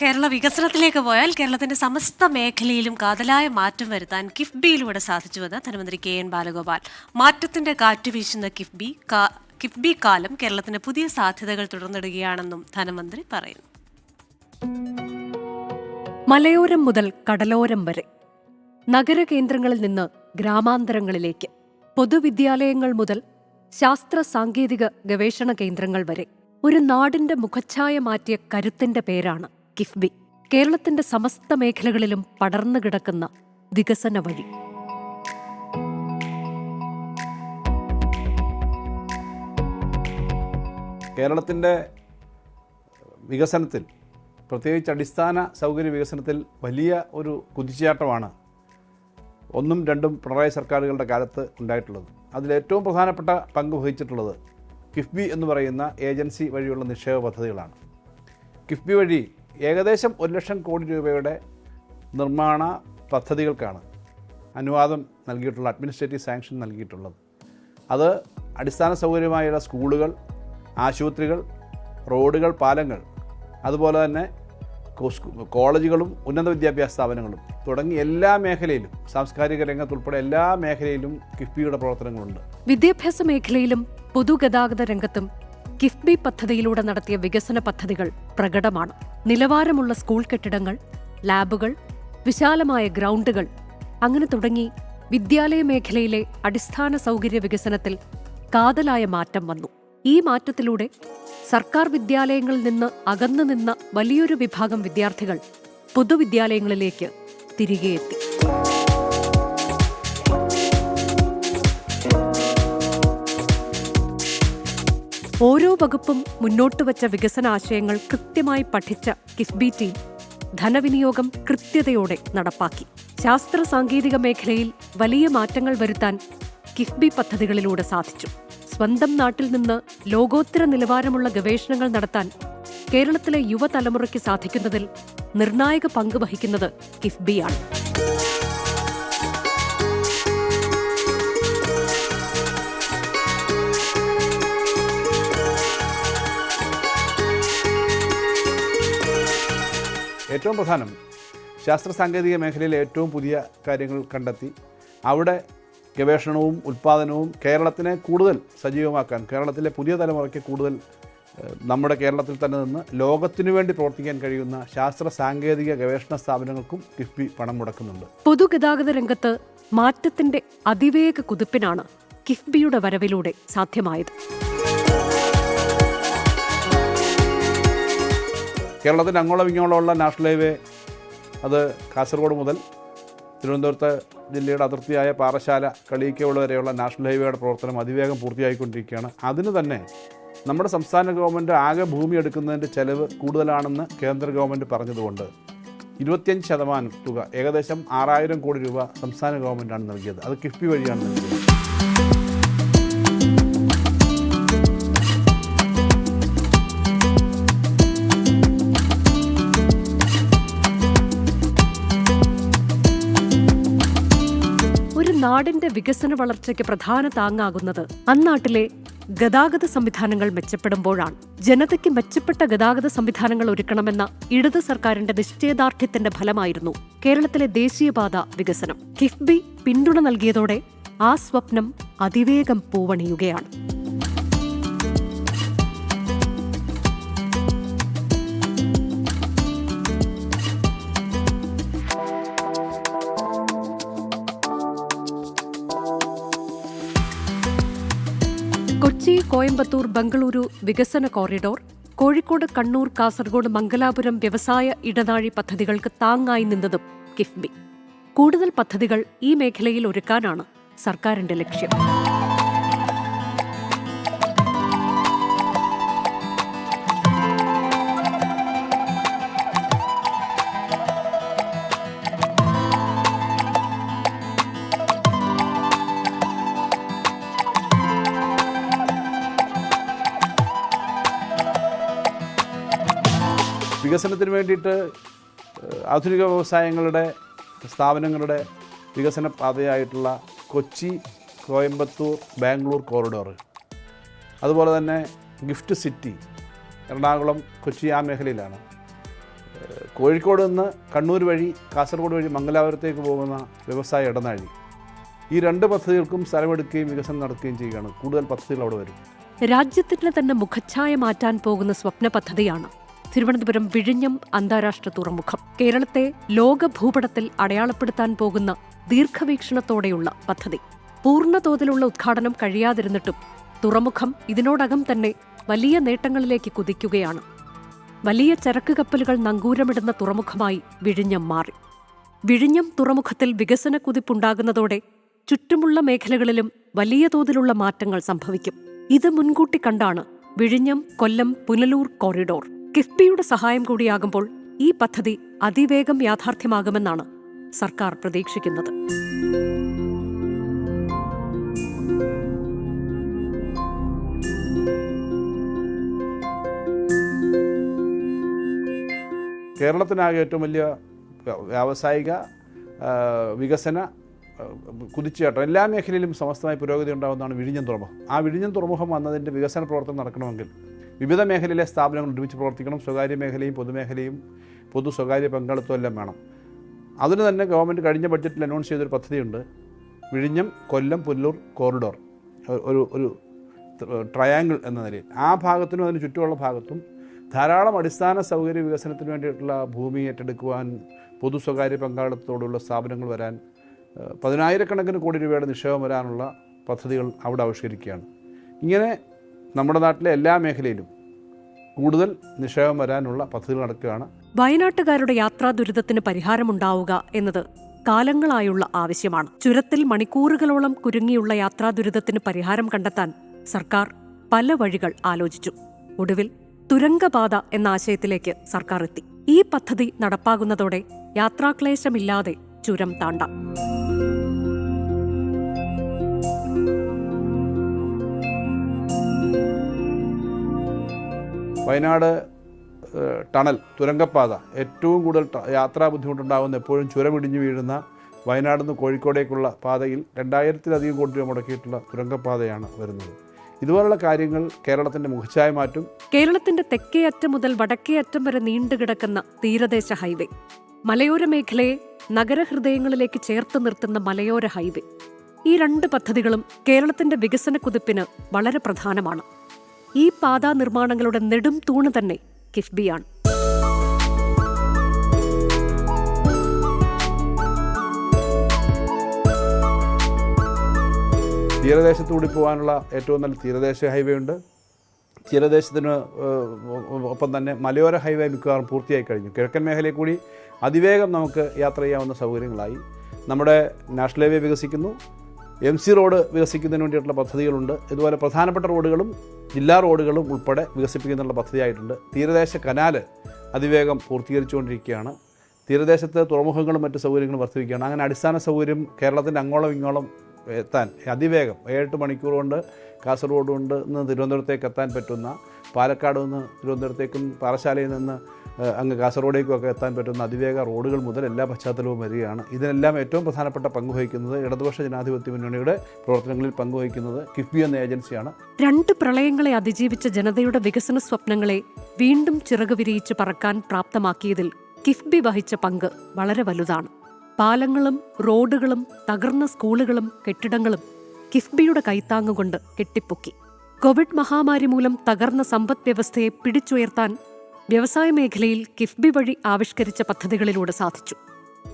കേരള വികസനത്തിലേക്ക് പോയാൽ കേരളത്തിന്റെ സമസ്ത മേഖലയിലും കാതലായ മാറ്റം വരുത്താൻ കിഫ്ബിയിലൂടെ സാധിച്ചുവെന്ന് ധനമന്ത്രി കെ എൻ ബാലഗോപാൽ. മാറ്റത്തിന്റെ കാറ്റ് വീശുന്ന കിഫ്ബി കിഫ്ബി കാലം കേരളത്തിന് പുതിയ സാധ്യതകൾ തുടർന്നിടുകയാണെന്നും ധനമന്ത്രി പറയുന്നു. മലയോരം മുതൽ കടലോരം വരെ നഗര കേന്ദ്രങ്ങളിൽ നിന്ന് ഗ്രാമാന്തരങ്ങളിലേക്ക് പൊതുവിദ്യാലയങ്ങൾ മുതൽ ശാസ്ത്ര സാങ്കേതിക ഗവേഷണ കേന്ദ്രങ്ങൾ വരെ ഒരു നാടിന്റെ മുഖച്ഛായ മാറ്റിയ കരുത്തിന്റെ പേരാണ് കിഫ്ബി കേരളത്തിന്റെ സമസ്ത മേഖലകളിലും പടർന്നു കിടക്കുന്ന വികസന വഴി. കേരളത്തിന്റെ വികസനത്തിൽ പ്രത്യേകിച്ച് അടിസ്ഥാന സൗകര്യ വികസനത്തിൽ വലിയ ഒരു കുതിച്ചുചാട്ടമാണ് ഒന്നും രണ്ടും പിണറായി സർക്കാരുകളുടെ കാലത്ത് ഉണ്ടായിട്ടുള്ളത്. അതിലേറ്റവും പ്രധാനപ്പെട്ട പങ്ക് വഹിച്ചിട്ടുള്ളത് കിഫ്ബി എന്ന് പറയുന്ന ഏജൻസി വഴിയുള്ള നിക്ഷേപ പദ്ധതികളാണ്. കിഫ്ബി വഴി ഏകദേശം ഒരു ലക്ഷം കോടി രൂപയുടെ നിർമ്മാണ പദ്ധതികൾക്കാണ് അനുവാദം നൽകിയിട്ടുള്ള അഡ്മിനിസ്ട്രേറ്റീവ് സാങ്ഷൻ നൽകിയിട്ടുള്ളത്. അത് അടിസ്ഥാന സൗകര്യമായുള്ള സ്കൂളുകൾ ആശുപത്രികൾ റോഡുകൾ പാലങ്ങൾ അതുപോലെ തന്നെ കോളേജുകളും ഉന്നത വിദ്യാഭ്യാസ സ്ഥാപനങ്ങളും തുടങ്ങി എല്ലാ മേഖലയിലും സാംസ്കാരിക രംഗത്ത് രംഗത്തുൾപ്പെടെ എല്ലാ മേഖലയിലും കിഫ്ബിയുടെ പ്രവർത്തനങ്ങളുണ്ട്. വിദ്യാഭ്യാസ മേഖലയിലും പൊതുഗതാഗത രംഗത്തും കിഫ്ബി പദ്ധതിയിലൂടെ നടത്തിയ വികസന പദ്ധതികൾ പ്രകടമാണ്. നിലവാരമുള്ള സ്കൂൾ കെട്ടിടങ്ങൾ ലാബുകൾ വിശാലമായ ഗ്രൗണ്ടുകൾ അങ്ങനെ തുടങ്ങി വിദ്യാലയ മേഖലയിലെ അടിസ്ഥാന സൗകര്യ വികസനത്തിൽ കാതലായ മാറ്റം വന്നു. ഈ മാറ്റത്തിലൂടെ സർക്കാർ വിദ്യാലയങ്ങളിൽ നിന്ന് അകന്നു നിന്ന വലിയൊരു വിഭാഗം വിദ്യാർത്ഥികൾ പൊതുവിദ്യാലയങ്ങളിലേക്ക് തിരികെ ഓരോ വകുപ്പും മുന്നോട്ട് വച്ച വികസന ആശയങ്ങൾ കൃത്യമായി പഠിച്ച കിഫ്ബി ടീം ധനവിനിയോഗം കൃത്യതയോടെ നടപ്പാക്കി. ശാസ്ത്ര സാങ്കേതിക മേഖലയിൽ വലിയ മാറ്റങ്ങൾ വരുത്താൻ കിഫ്ബി പദ്ധതികളിലൂടെ സാധിച്ചു. സ്വന്തം നാട്ടിൽ നിന്ന് ലോകോത്തര നിലവാരമുള്ള ഗവേഷണങ്ങൾ നടത്താൻ കേരളത്തിലെ യുവതലമുറയ്ക്ക് സാധിക്കുന്നതിൽ നിർണായക പങ്ക് വഹിക്കുന്നത് കിഫ്ബിയാണ്. ഏറ്റവും പ്രധാനം ശാസ്ത്ര സാങ്കേതിക മേഖലയിൽ ഏറ്റവും പുതിയ കാര്യങ്ങൾ കണ്ടെത്തി. അവിടെ ഗവേഷണവും ഉൽപ്പാദനവും കേരളത്തിനെ കൂടുതൽ സജീവമാക്കാൻ കേരളത്തിലെ പുതിയ തലമുറയ്ക്ക് കൂടുതൽ നമ്മുടെ കേരളത്തിൽ തന്നെ നിന്ന് ലോകത്തിനു വേണ്ടി പ്രവർത്തിക്കാൻ കഴിയുന്ന ശാസ്ത്ര സാങ്കേതിക ഗവേഷണ സ്ഥാപനങ്ങൾക്കും കിഫ്ബി പണം മുടക്കുന്നുണ്ട്. പൊതുഗതാഗത രംഗത്ത് മാറ്റത്തിന്റെ അതിവേഗ കുതിപ്പിനാണ് കിഫ്ബിയുടെ വരവിലൂടെ സാധ്യമായത്. കേരളത്തിന്റെ അങ്ങോളം ഇങ്ങോളമുള്ള നാഷണൽ ഹൈവേ അത് കാസർഗോഡ് മുതൽ തിരുവനന്തപുരത്ത് ജില്ലയുടെ അതിർത്തിയായ പാറശാല കളിയിക്കോട് വരെയുള്ള നാഷണൽ ഹൈവേയുടെ പ്രവർത്തനം അതിവേഗം പൂർത്തിയായിക്കൊണ്ടിരിക്കുകയാണ്. അതിന് തന്നെ നമ്മുടെ സംസ്ഥാന ഗവൺമെന്റ് ആകെ ഭൂമി എടുക്കുന്നതിന്റെ ചെലവ് കൂടുതലാണെന്ന് കേന്ദ്ര ഗവൺമെന്റ് പറഞ്ഞതുകൊണ്ട് ഇരുപത്തിയഞ്ച് ശതമാനം തുക ഏകദേശം ആറായിരം കോടി രൂപ സംസ്ഥാന ഗവൺമെന്റാണ് നൽകിയത്. അത് കിഫ്ബി വഴിയാണ് നൽകിയത്. നാടിന്റെ വികസന വളർച്ചയ്ക്ക് പ്രധാന താങ്ങാകുന്നത് അന്നാട്ടിലെ ഗതാഗത സംവിധാനങ്ങൾ മെച്ചപ്പെടുമ്പോഴാണ്. ജനതയ്ക്ക് മെച്ചപ്പെട്ട ഗതാഗത സംവിധാനങ്ങൾ ഒരുക്കണമെന്ന ഇടത് സർക്കാരിന്റെ നിശ്ചയദാർഢ്യത്തിന്റെ ഫലമായിരുന്നു കേരളത്തിലെ ദേശീയപാത വികസനം. കിഫ്ബി പിന്തുണ നൽകിയതോടെ ആ സ്വപ്നം അതിവേഗം പൂവണിയുകയാണ്. കോയമ്പത്തൂർ ബംഗളൂരു വികസന കോറിഡോർ കോഴിക്കോട് കണ്ണൂർ കാസർഗോഡ് മംഗലാപുരം വ്യവസായ ഇടനാഴി പദ്ധതികൾക്ക് താങ്ങായി നിന്നതും കിഫ്ബി. കൂടുതൽ പദ്ധതികൾ ഈ മേഖലയിൽ ഒരുക്കാനാണ് സർക്കാരിന്റെ ലക്ഷ്യം. വികസനത്തിന് വേണ്ടിയിട്ട് ആധുനിക വ്യവസായങ്ങളുടെ സ്ഥാപനങ്ങളുടെ വികസന പാതയായിട്ടുള്ള കൊച്ചി കോയമ്പത്തൂർ ബാംഗ്ലൂർ കോറിഡോർ അതുപോലെ തന്നെ ഗിഫ്റ്റ് സിറ്റി എറണാകുളം കൊച്ചി ആ മേഖലയിലാണ്. കോഴിക്കോട് നിന്ന് കണ്ണൂർ വഴി കാസർഗോഡ് വഴി മംഗലാപുരത്തേക്ക് പോകുന്ന വ്യവസായ ഇടനാഴി. ഈ രണ്ട് പദ്ധതികൾക്കും സ്ഥലമെടുക്കുകയും വികസനം നടക്കുകയും ചെയ്യുകയാണ്. കൂടുതൽ പദ്ധതികൾ അവിടെ വരും. രാജ്യത്തിന് തന്നെ മുഖച്ഛായ മാറ്റാൻ പോകുന്ന സ്വപ്ന പദ്ധതിയാണ് തിരുവനന്തപുരം വിഴിഞ്ഞം അന്താരാഷ്ട്ര തുറമുഖം. കേരളത്തെ ലോക ഭൂപടത്തിൽ അടയാളപ്പെടുത്താൻ പോകുന്ന ദീർഘവീക്ഷണത്തോടെയുള്ള പദ്ധതി. പൂർണതോതിലുള്ള ഉദ്ഘാടനം കഴിയാതിരുന്നിട്ടും തുറമുഖം ഇതിനോടകം തന്നെ വലിയ നേട്ടങ്ങളിലേക്ക് കുതിക്കുകയാണ്. വലിയ ചരക്ക് കപ്പലുകൾ നങ്കൂരമിടുന്ന തുറമുഖമായി വിഴിഞ്ഞം മാറി. വിഴിഞ്ഞം തുറമുഖത്തിൽ വികസന കുതിപ്പുണ്ടാകുന്നതോടെ ചുറ്റുമുള്ള മേഖലകളിലും വലിയ തോതിലുള്ള മാറ്റങ്ങൾ സംഭവിക്കും. ഇത് മുൻകൂട്ടി കണ്ടാണ് വിഴിഞ്ഞം കൊല്ലം പുനലൂർ കോറിഡോർ. കിഫ്ബിയുടെ സഹായം കൂടിയാകുമ്പോൾ ഈ പദ്ധതി അതിവേഗം യാഥാർത്ഥ്യമാകുമെന്നാണ് സർക്കാർ പ്രതീക്ഷിക്കുന്നത്. കേരളത്തിനാകെ ഏറ്റവും വലിയ വ്യാവസായിക വികസന കുതിച്ചുചാട്ടം. എല്ലാ മേഖലയിലും സമസ്തമായ പുരോഗതി ഉണ്ടാകുന്നതാണ് വിഴിഞ്ഞം തുറമുഖം. ആ വിഴിഞ്ഞം തുറമുഖം വന്നതിന്റെ വികസന പ്രവർത്തനം നടക്കണമെങ്കിൽ വിവിധ മേഖലയിലെ സ്ഥാപനങ്ങൾ ഒരുമിച്ച് പ്രവർത്തിക്കണം. സ്വകാര്യ മേഖലയും പൊതുമേഖലയും പൊതു സ്വകാര്യ പങ്കാളിത്തം എല്ലാം വേണം. അതിന് തന്നെ ഗവൺമെന്റ് കഴിഞ്ഞ ബഡ്ജറ്റിൽ അനൗൺസ് ചെയ്തൊരു പദ്ധതിയുണ്ട്. വിഴിഞ്ഞം കൊല്ലം പുല്ലൂർ കോറിഡോർ ഒരു ഒരു ട്രയാങ്കിൾ എന്ന നിലയിൽ. ആ ഭാഗത്തിനും അതിന് ചുറ്റുമുള്ള ഭാഗത്തും ധാരാളം അടിസ്ഥാന സൗകര്യ വികസനത്തിന് വേണ്ടിയിട്ടുള്ള ഭൂമി ഏറ്റെടുക്കുവാൻ പൊതു സ്വകാര്യ പങ്കാളിത്തത്തോടുള്ള സ്ഥാപനങ്ങൾ വരാൻ പതിനായിരക്കണക്കിന് കോടി രൂപയുടെ നിക്ഷേപം വരാനുള്ള പദ്ധതികൾ അവിടെ ആവിഷ്കരിക്കുകയാണ്. ഇങ്ങനെ നമ്മുടെ നാട്ടിലെ എല്ലാ മേഖലയിലും കൂടുതൽ നിക്ഷേപം വരാനുള്ള പദ്ധതികൾ നടക്കുകയാണ്. വയനാട്ടുകാരുടെ യാത്രാ ദുരിതത്തിന് പരിഹാരമുണ്ടാവുക എന്നത് കാലങ്ങളായുള്ള ആവശ്യമാണ്. ചുരത്തിൽ മണിക്കൂറുകളോളം കുരുങ്ങിയുള്ള യാത്രാ ദുരിതത്തിന് പരിഹാരം കണ്ടെത്താൻ സർക്കാർ പല വഴികൾ ആലോചിച്ചു. ഒടുവിൽ തുരങ്കപാത എന്ന ആശയത്തിലേക്ക് സർക്കാർ എത്തി. ഈ പദ്ധതി നടപ്പാകുന്നതോടെ യാത്രാക്ലേശമില്ലാതെ ചുരം താണ്ടാം. വയനാട് ടണൽ തുരങ്കപ്പാത ഏറ്റവും കൂടുതൽ യാത്രാ ബുദ്ധിമുട്ടുണ്ടാകുന്ന എപ്പോഴും ചുരമിടിഞ്ഞു വീഴുന്ന വയനാട് നിന്ന് കോഴിക്കോടേക്കുള്ള പാതയിൽ രണ്ടായിരത്തിലധികം കോടി രൂപ മുടക്കിയിട്ടുള്ള തുരങ്കപ്പാതയാണ് വരുന്നത്. ഇതുപോലുള്ള കാര്യങ്ങൾ കേരളത്തിന്റെ മുഖച്ഛായ മാറ്റും. കേരളത്തിന്റെ തെക്കേ അറ്റം മുതൽ വടക്കേ അറ്റം വരെ നീണ്ടുകിടക്കുന്ന തീരദേശ ഹൈവേ. മലയോര മേഖലയെ നഗരഹൃദയങ്ങളിലേക്ക് ചേർത്ത് നിർത്തുന്ന മലയോര ഹൈവേ. ഈ രണ്ട് പദ്ധതികളും കേരളത്തിന്റെ വികസന കുതിപ്പിന് വളരെ പ്രധാനമാണ്. ഈ പാതാ നിർമ്മാണങ്ങളുടെ നെടും തൂണ് തന്നെ കിഫ്ബിയാണ്. തീരദേശത്തുകൂടി പോകാനുള്ള ഏറ്റവും നല്ല തീരദേശ ഹൈവേ ഉണ്ട്. തീരദേശത്തിന് ഒപ്പം തന്നെ മലയോര ഹൈവേ മിക്കവാറും പൂർത്തിയായി കഴിഞ്ഞു. കിഴക്കൻ മേഖലയിൽ കൂടി അതിവേഗം നമുക്ക് യാത്ര ചെയ്യാവുന്ന സൗകര്യങ്ങളായി. നമ്മുടെ നാഷണൽ ഹൈവേ വികസിക്കുന്നു. എം സി റോഡ് വികസിക്കുന്നതിന് വേണ്ടിയിട്ടുള്ള പദ്ധതികളുണ്ട്. ഇതുപോലെ പ്രധാനപ്പെട്ട റോഡുകളും ജില്ലാ റോഡുകളും ഉൾപ്പെടെ വികസിപ്പിക്കുന്നതിനുള്ള പദ്ധതിയായിട്ടുണ്ട്. തീരദേശ കനാല് അതിവേഗം പൂർത്തീകരിച്ചുകൊണ്ടിരിക്കുകയാണ്. തീരദേശത്ത് തുറമുഖങ്ങളും മറ്റ് സൗകര്യങ്ങളും വർദ്ധിപ്പിക്കുകയാണ്. അങ്ങനെ അടിസ്ഥാന സൗകര്യം കേരളത്തിന്റെ അങ്ങോളം ഇങ്ങോളം എത്താൻ അതിവേഗം ഏഴെട്ട് മണിക്കൂർ കൊണ്ട് കാസർഗോഡ് കൊണ്ട് നിന്ന് തിരുവനന്തപുരത്തേക്ക് എത്താൻ പറ്റുന്ന പാലക്കാട് നിന്ന് തിരുവനന്തപുരത്തേക്കും പാറശാലയിൽ നിന്ന് അങ്ങ് കാസർഗോഡേക്കും ഒക്കെ എത്താൻ പറ്റുന്ന അതിവേഗ റോഡുകൾ മുതൽ എല്ലാ പശ്ചാത്തലവും വരികയാണ്. ഇതിനെല്ലാം ഏറ്റവും പ്രധാനപ്പെട്ട പങ്ക് വഹിക്കുന്നത് ഇടതുപക്ഷ ജനാധിപത്യ മുന്നണിയുടെ പ്രവർത്തനങ്ങളിൽ പങ്കുവഹിക്കുന്നത് കിഫ്ബി എന്ന ഏജൻസിയാണ്. രണ്ട് പ്രളയങ്ങളെ അതിജീവിച്ച ജനതയുടെ വികസന സ്വപ്നങ്ങളെ വീണ്ടും ചിറകു വിരിയിച്ച് പറക്കാൻ പ്രാപ്തമാക്കിയതിൽ കിഫ്ബി വഹിച്ച പങ്ക് വളരെ വലുതാണ്. പാലങ്ങളും റോഡുകളും തകർന്ന സ്കൂളുകളും കെട്ടിടങ്ങളും കിഫ്ബിയുടെ കൈത്താങ്ങുകൊണ്ട് കെട്ടിപ്പൊക്കി. കോവിഡ് മഹാമാരി മൂലം തകർന്ന സമ്പദ് വ്യവസ്ഥയെ പിടിച്ചുയർത്താൻ വ്യവസായ മേഖലയിൽ കിഫ്ബി വഴി ആവിഷ്കരിച്ച പദ്ധതികളിലൂടെ സാധിച്ചു.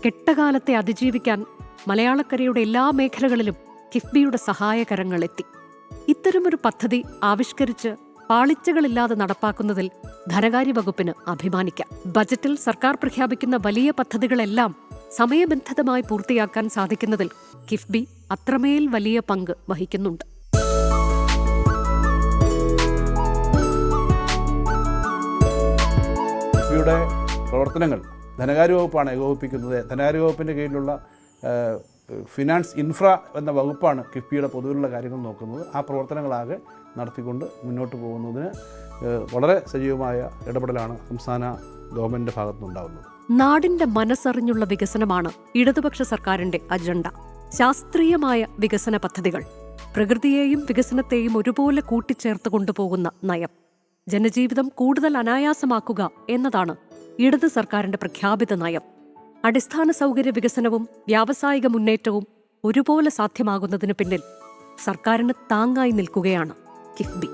കെട്ടകാലത്തെ അതിജീവിക്കാൻ മലയാളക്കരയുടെ എല്ലാ മേഖലകളിലും കിഫ്ബിയുടെ സഹായകരങ്ങൾ എത്തി. ഇത്തരമൊരു പദ്ധതി ആവിഷ്കരിച്ച് പാളിച്ചകളില്ലാതെ നടപ്പാക്കുന്നതിൽ ധനകാര്യ വകുപ്പിന് അഭിമാനിക്കാം. ബജറ്റിൽ സർക്കാർ പ്രഖ്യാപിക്കുന്ന വലിയ പദ്ധതികളെല്ലാം സമയബന്ധിതമായി പൂർത്തിയാക്കാൻ സാധിക്കുന്നതിൽ കിഫ്ബി അത്രമേൽ വലിയ പങ്ക് വഹിക്കുന്നുണ്ട്. കിഫ്ബിയുടെ പ്രവർത്തനങ്ങൾ ധനകാര്യ വകുപ്പാണ് ഏകോപിപ്പിക്കുന്നത്. ധനകാര്യ വകുപ്പിന്റെ കീഴിലുള്ള ഫിനാൻസ് ഇൻഫ്ര എന്ന വകുപ്പാണ് കിഫ്ബിയുടെ പൊതുവിലുള്ള കാര്യങ്ങൾ നോക്കുന്നത്. ആ പ്രവർത്തനങ്ങളാകെ നടത്തിക്കൊണ്ട് മുന്നോട്ട് പോകുന്നതിന് വളരെ സജീവമായ ഇടപെടലാണ് സംസ്ഥാന ഗവൺമെന്റിന്റെ ഭാഗത്തുനിന്നുണ്ടാകുന്നത് നാടിന്റെ മനസ്സറിഞ്ഞുള്ള വികസനമാണ് ഇടതുപക്ഷ സർക്കാരിന്റെ അജണ്ട. ശാസ്ത്രീയമായ വികസന പദ്ധതികൾ പ്രകൃതിയെയും വികസനത്തെയും ഒരുപോലെ കൂട്ടിച്ചേർത്ത് കൊണ്ടുപോകുന്ന നയം. ജനജീവിതം കൂടുതൽ അനായാസമാക്കുക എന്നതാണ് ഇടത് സർക്കാരിന്റെ പ്രഖ്യാപിത നയം. അടിസ്ഥാന സൗകര്യ വികസനവും വ്യാവസായിക മുന്നേറ്റവും ഒരുപോലെ സാധ്യമാകുന്നതിന് പിന്നിൽ സർക്കാരിന് താങ്ങായി നിൽക്കുകയാണ് കിഫ്ബി.